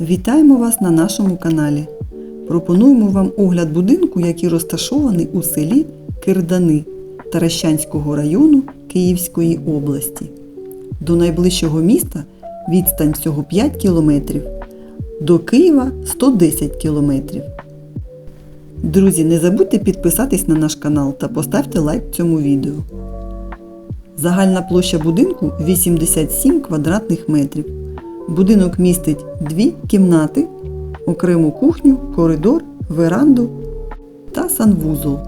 Вітаємо вас на нашому каналі. Пропонуємо вам огляд будинку, який розташований у селі Кирдани Таращанського району Київської області. До найближчого міста відстань всього 5 кілометрів, до Києва 110 кілометрів. Друзі, не забудьте підписатись на наш канал та поставте лайк цьому відео. Загальна площа будинку 87 квадратних метрів. Будинок містить дві кімнати, окрему кухню, коридор, веранду та санвузол.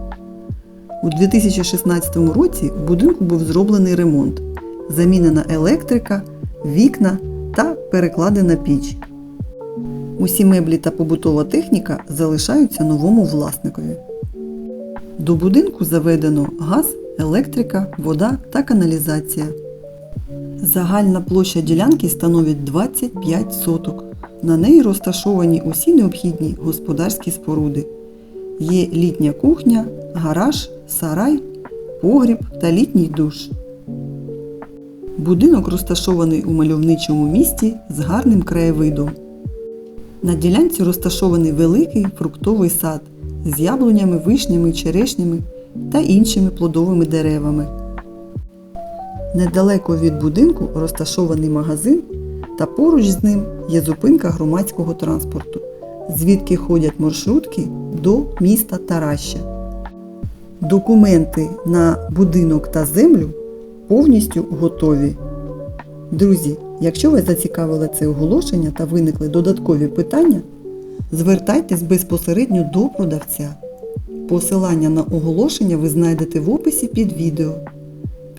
У 2016 році в будинку був зроблений ремонт, замінена електрика, вікна та перекладена піч. Усі меблі та побутова техніка залишаються новому власникові. До будинку заведено газ, електрика, вода та каналізація. Загальна площа ділянки становить 25 соток. На неї розташовані усі необхідні господарські споруди. Є літня кухня, гараж, сарай, погріб та літній душ. Будинок розташований у мальовничому місті з гарним краєвидом. На ділянці розташований великий фруктовий сад з яблунями, вишнями, черешнями та іншими плодовими деревами. Недалеко від будинку розташований магазин та поруч з ним є зупинка громадського транспорту, звідки ходять маршрутки до міста Тараща. Документи на будинок та землю повністю готові. Друзі, якщо вас зацікавило це оголошення та виникли додаткові питання, звертайтесь безпосередньо до продавця. Посилання на оголошення ви знайдете в описі під відео.